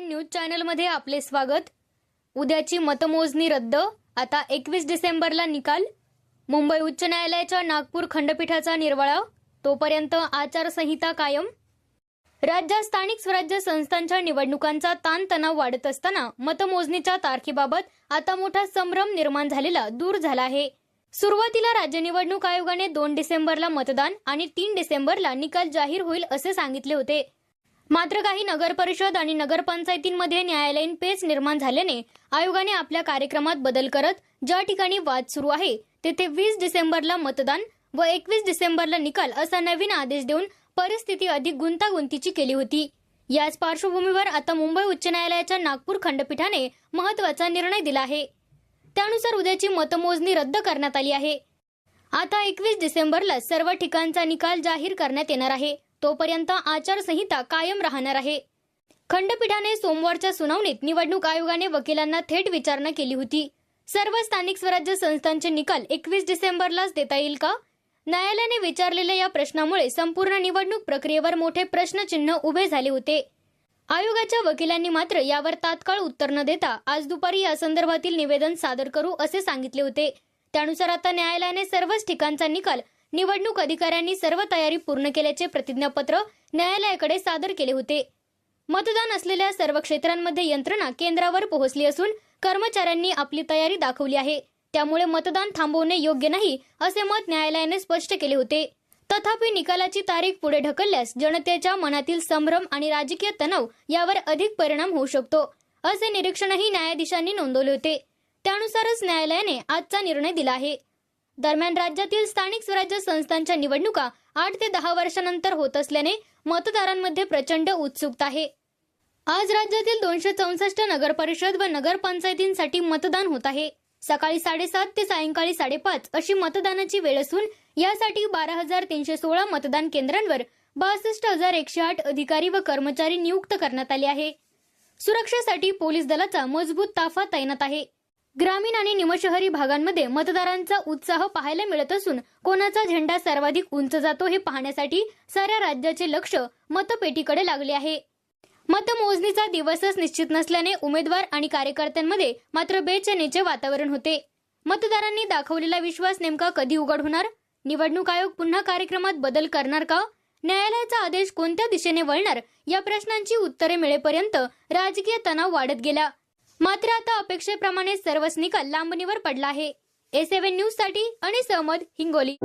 News चॅनलमध्ये आपले स्वागत. उद्याची मतमोजणी रद्द. आता एकवीस डिसेंबरला निकाल. मुंबई उच्च न्यायालयाच्या नागपूर खंडपीठाचा निर्वाळा. तोपर्यंत आचारसंहिता कायम. राज्यात स्थानिक स्वराज्य संस्थांच्या निवडणुकांचा ताणतणाव वाढत असताना मतमोजणीच्या तारखेबाबत आता मोठा संभ्रम निर्माण झालेला दूर झाला आहे. सुरुवातीला राज्य निवडणूक आयोगाने दोन डिसेंबरला मतदान आणि तीन डिसेंबरला निकाल जाहीर होईल असे सांगितले होते. मात्र काही नगर परिषद आणि नगरपंचायतींमध्ये न्यायालयीन पेच निर्माण झाल्याने आयोगाने आपल्या कार्यक्रमात बदल करत ज्या ठिकाणी वाद सुरू आहे तेथे वीस डिसेंबरला मतदान व एकवीस डिसेंबरला निकाल असा नवीन आदेश देऊन परिस्थिती अधिक गुंतागुंतीची केली होती. याच पार्श्वभूमीवर आता मुंबई उच्च न्यायालयाच्या नागपूर खंडपीठाने महत्त्वाचा निर्णय दिला आहे. त्यानुसार उद्याची मतमोजणी रद्द करण्यात आली आहे. आता एकवीस डिसेंबरला सर्व ठिकाणचा निकाल जाहीर करण्यात येणार आहे. तोपर्यंत आचारसंहिता कायम राहणार आहे. खंडपीठाने सोमवारच्या सुनावणीत निवडणूक आयोगाने वकिलांना थेट विचारणा केली होती. सर्व स्थानिक स्वराज्य संस्थांचे निकाल एकवीस डिसेंबरलाच देता येईल का? न्यायालयाने विचारलेल्या या प्रश्नामुळे संपूर्ण निवडणूक प्रक्रियेवर मोठे प्रश्नचिन्ह उभे झाले होते. आयोगाच्या वकिलांनी मात्र यावर तात्काळ उत्तर न देता आज दुपारी या संदर्भातील निवेदन सादर करू असे सांगितले होते. त्यानुसार आता न्यायालयाने सर्वच ठिकाणचा निकाल निवडणूक अधिकाऱ्यांनी सर्व तयारी पूर्ण केल्याचे प्रतिज्ञापत्र न्यायालयाकडे सादर केले होते. मतदान असलेल्या सर्व क्षेत्रांमध्ये यंत्रणा केंद्रावर पोहोचली असून कर्मचाऱ्यांनी आपली तयारी दाखवली आहे. त्यामुळे मतदान थांबवणे योग्य नाही असे मत न्यायालयाने स्पष्ट केले होते. तथापि निकालाची तारीख पुढे ढकलल्यास जनतेच्या मनातील संभ्रम आणि राजकीय तणाव यावर अधिक परिणाम होऊ शकतो असे निरीक्षणही न्यायाधीशांनी नोंदवले होते. त्यानुसारच न्यायालयाने आजचा निर्णय दिला आहे. दरम्यान राज्यातील स्थानिक स्वराज्य संस्थांच्या निवडणुका आठ ते दहा वर्षानंतर होत असल्याने मतदारांमध्ये प्रचंड उत्सुकता आहे. आज राज्यातील दोनशे चौसष्ट नगर परिषद व नगरपंचायतींसाठी मतदान होत आहे. सकाळी साडेसात ते सायंकाळी साडेपाच अशी मतदानाची वेळ असून यासाठी बारा हजार तीनशे सोळा मतदान केंद्रांवर बासष्ट हजार एकशे आठ अधिकारी व कर्मचारी नियुक्त करण्यात आले आहे. सुरक्षेसाठी पोलीस दलाचा मजबूत ताफा तैनात आहे. ग्रामीण आणि निमशहरी भागांमध्ये मतदारांचा उत्साह पाहायला मिळत असून कोणाचा झेंडा सर्वाधिक उंच जातो हे पाहण्यासाठी साऱ्या राज्याचे लक्ष मतपेटीकडे लागले आहे. मतमोजणीचा दिवसच निश्चित नसल्याने उमेदवार आणि कार्यकर्त्यांमध्ये मात्र बेचैनीचे वातावरण होते. मतदारांनी दाखवलेला विश्वास नेमका कधी उघड होणार निवडणूक आयोग पुन्हा कार्यक्रमात बदल करणार का? न्यायालयाचा आदेश कोणत्या दिशेने वळणार? या प्रश्नांची उत्तरे मिळेपर्यंत राजकीय तणाव वाढत गेला. मात्र आता अपेक्षेप्रमाणे सर्वच निकाल लांबणीवर पडला आहे. ए सेव्हन न्यूजसाठी आणि सहमद हिंगोली.